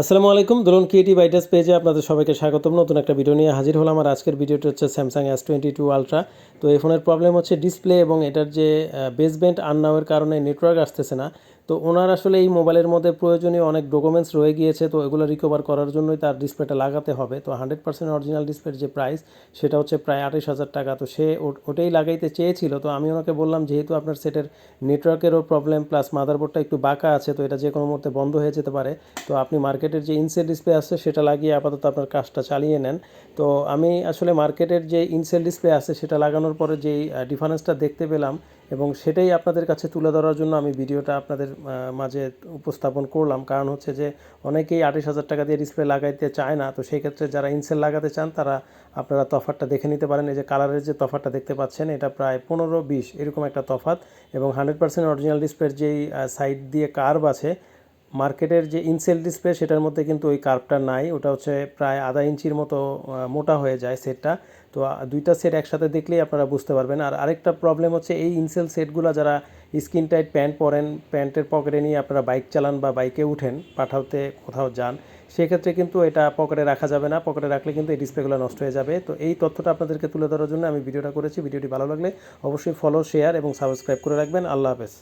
আসসালামু আলাইকুম ধরুন কিটি বাইটাস পেজে আপনাদের সবাইকে স্বাগতম। নতুন একটা ভিডিও নিয়ে হাজির হলাম। আর আজকের ভিডিওটা হচ্ছে Samsung S twenty two ultra তো এই ফোনের প্রবলেম হচ্ছে ডিসপ্লে এবং এটার যে বেসব্যান্ড আননাওয়ের কারণে নেটওয়ার্ক আসতেছে না। তো ওনার আসলে এই মোবাইলের মধ্যে প্রয়োজনীয় অনেক ডকুমেন্টস রয়ে গিয়েছে, তো এগুলো রিকভার করার জন্যই তার ডিসপ্লেটা লাগাতে হবে। তো হান্ড্রেড পার্সেন্ট অরিজিনাল ডিসপ্লের যে প্রাইস সেটা হচ্ছে প্রায় আঠাশ হাজার টাকা। তো সে ওটাই লাগাইতে চেয়েছিল। তো আমি ওনাকে বললাম, যেহেতু আপনার সেটের নেটওয়ার্কেরও প্রবলেম প্লাস মাদারবোর্ডটা একটু বাঁকা আছে, তো এটা যে কোনো মুহূর্তে বন্ধ হয়ে যেতে পারে, তো আপনি মার্কেটের যে ইনসেল ডিসপ্লে আছে, সেটা লাগিয়ে আপাতত আপনার কাজটা চালিয়ে নেন। তো আমি আসলে মার্কেটের যে ইনসেল ডিসপ্লে আছে, সেটা লাগানোর পরে যেই ডিফারেন্সটা দেখতে পেলাম এবং সেটাই আপনাদের কাছে তুলে ধরার জন্য আমি ভিডিওটা আপনাদের মাঝে উপস্থাপন করলাম। কারণ হচ্ছে যে অনেকেই আঠাশ হাজার টাকা দিয়ে ডিসপ্লে লাগাইতে চায় না। তো সেই ক্ষেত্রে যারা ইনসেল লাগাতে চান, তারা আপনারা তফাতটা দেখে নিতে পারেন। এই যে কালারের যে তফাতটা দেখতে পাচ্ছেন, এটা প্রায় পনেরো বিশ এরকম একটা তফাত এবং হান্ড্রেড পার্সেন্ট অরিজিনাল ডিসপ্লের যেই সাইড দিয়ে কার্ভ আছে মার্কেটের যে ইনসেল ডিসপ্লে সেটার মধ্যে কিন্তু ওই কার্ভটা নাই। ওটা হচ্ছে প্রায় আধা ইঞ্চির মতো মোটা হয়ে যায় সেটটা। তো দুইটা সেট একসাথে দেখলেই আপনারা বুঝতে পারবেন। আর আরেকটা প্রবলেম হচ্ছে এই ইনসেল সেটগুলো যারা স্কিন টাইট প্যান্ট পরেন, প্যান্টের পকেটে নিয়ে আপনারা বাইক চালান বা বাইকে উঠেন, পাঠাতে কোথাও যান, সেক্ষেত্রে কিন্তু এটা পকেটে রাখা যাবে না। পকেটে রাখলে কিন্তু এই ডিসপ্লেগুলো নষ্ট হয়ে যাবে। তো এই তথ্যটা আপনাদেরকে তুলে ধরার জন্য আমি ভিডিওটা করেছি। ভিডিওটি ভালো লাগলে অবশ্যই ফলো শেয়ার এবং সাবস্ক্রাইব করে রাখবেন। আল্লাহ হাফেজ।